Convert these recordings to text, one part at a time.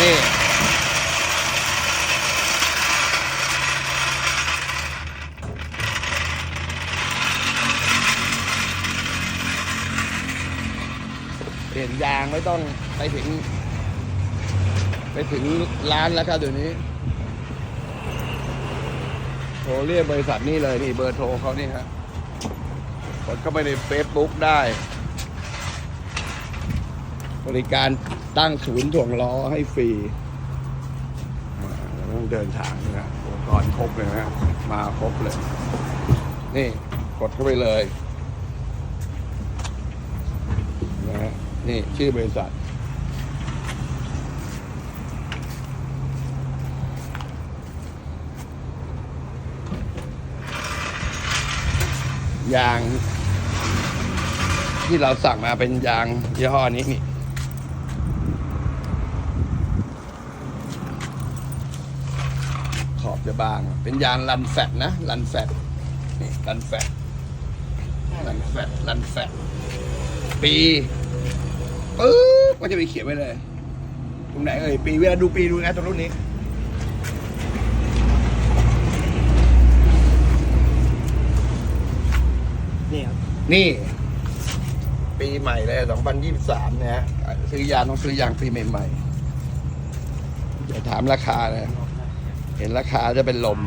นี่ เปลี่ยนยางไม่ต้องไปถึง ไปถึงร้านแล้วครับเดี๋ยวนี้โทรเรียกบริษัทนี่เลยนี่เบอร์โทรเขานี่ฮะกดเข้าไปในเฟซบุ๊กได้ บริการ ตั้งศูนย์ถ่วงล้อให้ฟรีต้องเดินทางนะฮะอุปกรณ์ครบเลยนะฮะมาครบเลย นี่กดเข้าไปเลยนะฮะนี่ชื่อบริษัทยางที่เราสั่งมาเป็นยางยี่ห้อนี้นี่ ขอบจะบาง เป็นยางรันแฟตนะรันแฟตนี่รันแฟตรันแฟตรันแฟตปีปึ๊บก็จะไปเขียนไว้เลย ตรงไหนเอ่ยปีเวลาดูปีดูนะตรงรุ่นนี้นี่ครับนี่ ปีใหม่เลย 2023นะฮะซื้อยางต้องซื้อยางปีใหม่ๆอย่าถามราคาเลย เห็นราคาจะเป็นลม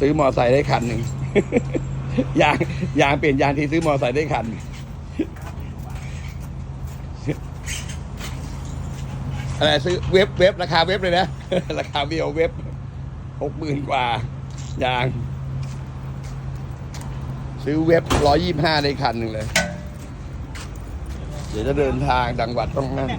ซื้อมอไซค์ได้คันหนึ่งยางยางเปลี่ยนยางทีซื้อมอไซค์ได้คันหนึ่งอะไรซื้อเว็บเว็บราคาเว็บเลยนะ ราคาเบียวเว็บหกหมื่นกว่า ยาง ซื้อเว็บร้อยยี่ห้าได้คันหนึ่งเลย เดี๋ยวจะเดินทางจังหวัดต้องนั่น